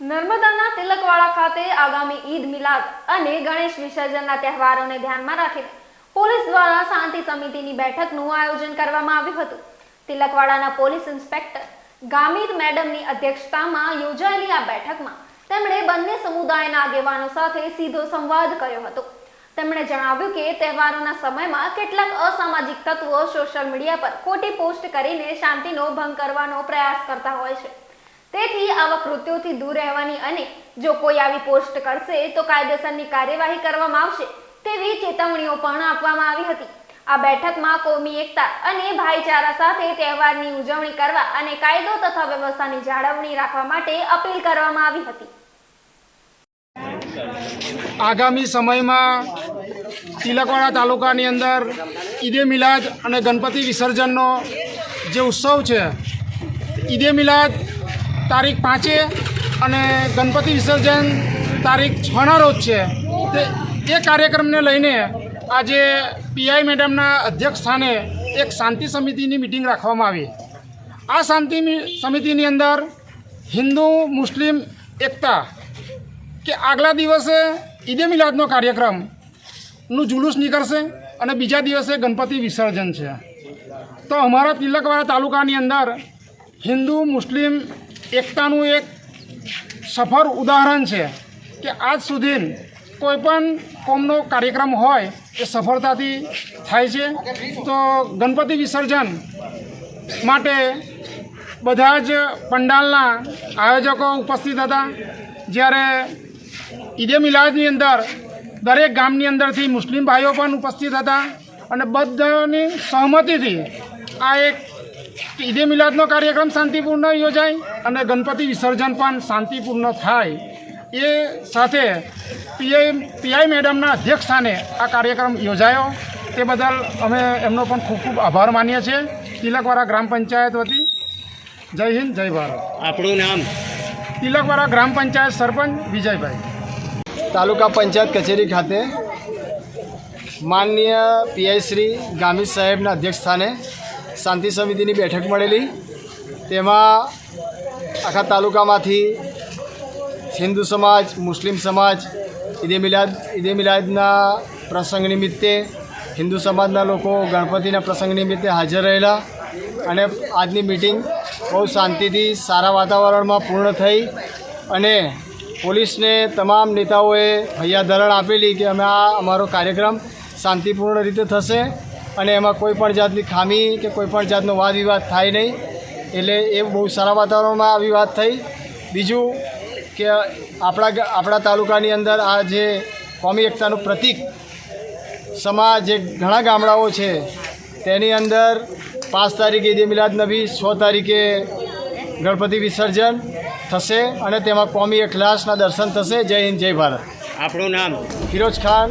નર્મદાના તિલકવાડા ખાતે આગામી ઈદ મિલાદ અને ગણેશ વિસર્જનના તહેવારોને ધ્યાનમાં રાખીને પોલીસ દ્વારા શાંતિ સમિતિની બેઠકનું આયોજન કરવામાં આવ્યું હતું. તિલકવાડાના પોલીસ ઇન્સ્પેક્ટર ગામિત મેડમની અધ્યક્ષતામાં યોજાયેલી આ બેઠકમાં તેમણે બંને સમુદાયના આગેવાનો સાથે સીધો સંવાદ કર્યો હતો. તેમણે જણાવ્યું કે તહેવારોના સમયમાં કેટલાક અસામાજિક તત્વો સોશિયલ મીડિયા પર ખોટી પોસ્ટ કરીને શાંતિનો ભંગ કરવાનો પ્રયાસ કરતા હોય છે. તેથી આવા કૃત્યોથી દૂર રહેવાની અને જો કોઈ આવી પોસ્ટ કરશે, તો કાયદેસરની કાર્યવાહી કરવામાં આવશે તેવી ચેતવણીઓ પણ આપવામાં આવી હતી. આ બેઠકમાં કોમી એકતા અને ભાઈચારા સાથે તહેવારની ઉજવણી કરવા અને કાયદો તથા વ્યવસ્થાની જાળવણી રાખવા માટે અપીલ કરવામાં આવી હતી. આગામી સમયમાં તિલકવાડા તાલુકાની અંદર ઈદે મિલાદ અને ગણપતિ વિસર્જનનો જે ઉત્સવ છે, ઈદે મિલાદ તારીખ પાંચે અને ગણપતિ વિસર્જન તારીખ છના રોજ છે. તે એ કાર્યક્રમને લઈને આજે પીઆઈ મેડમના અધ્યક્ષ સ્થાને એક શાંતિ સમિતિની મિટિંગ રાખવામાં આવી. આ શાંતિ સમિતિની અંદર હિન્દુ, મુસ્લિમ, એકતા કે આગલા દિવસે ઈદે મિલાદનો કાર્યક્રમનું જુલુસ નીકળશે અને બીજા દિવસે ગણપતિ વિસર્જન છે. તો અમારા તિલકવાડા તાલુકાની અંદર હિન્દુ, મુસ્લિમ એકતાનું એક સફળ ઉદાહરણ છે કે આજ સુધી કોઈપણ કોમનો કાર્યક્રમ હોય, એ સફળતાથી થાય છે. તો ગણપતિ વિસર્જન માટે બધા જ પંડાલના આયોજકો ઉપસ્થિત હતા. જ્યારે ઈદે મિલાદની અંદર દરેક ગામની અંદરથી મુસ્લિમ ભાઈઓ પણ ઉપસ્થિત હતા અને બધાની સહમતિથી આ એક ઈદે મિલાદનો કાર્યક્રમ શાંતિપૂર્ણ યોજાય અને ગણપતિ વિસર્જન પણ શાંતિપૂર્ણ થાય. એ સાથે પીઆઈ પીઆઈ મેડમના અધ્યક્ષ સ્થાને આ કાર્યક્રમ યોજાયો. તે બદલ અમે એમનો પણ ખૂબ ખૂબ આભાર માનીએ છીએ. તિલકવાડા ગ્રામ પંચાયત વતી. જય હિન્દ જય ભારત. આપણું નામ? તિલકવાડા ગ્રામ પંચાયત સરપંચ વિજયભાઈ. તાલુકા પંચાયત કચેરી ખાતે માનનીય પીઆઈ શ્રી ગામિત સાહેબના અધ્યક્ષ સ્થાને શાંતિ સમિતિની બેઠક મળેલી. તેમાં આખા તાલુકામાંથી હિન્દુ સમાજ, મુસ્લિમ સમાજ, ઈદે મિલાદ, ઈદે મિલાદના પ્રસંગ નિમિત્તે, હિન્દુ સમાજના લોકો ગણપતિના પ્રસંગ નિમિત્તે હાજર રહેલા અને આજની મિટિંગ બહુ શાંતિથી, સારા વાતાવરણમાં પૂર્ણ થઈ અને પોલીસને તમામ નેતાઓએ હૈયાધરણ આપેલી કે અમે આ અમારો કાર્યક્રમ શાંતિપૂર્ણ રીતે થશે. અને એમાં કોઈ પણ જાતની ખામી કે કોઈ પણ જાતનો વાદ વિવાદ થાય નહીં. એટલે એ બહુ સારા વાતાવરણમાં આવી વાત થઈ. બીજું કે આપણા આપણા તાલુકાની અંદર આ જે કોમી એકતાનું પ્રતીક સમાજ જે ઘણા ગામડાઓ છે તેની અંદર પાંચ તારીખે ઈદે મિલાદ નબી છ તારીખે ગણપતિ વિસર્જન થશે અને તેમાં કોમી અખલાસના દર્શન થશે. જય હિન્દ જય ભારત. આપણું નામ? ફિરોજ ખાન.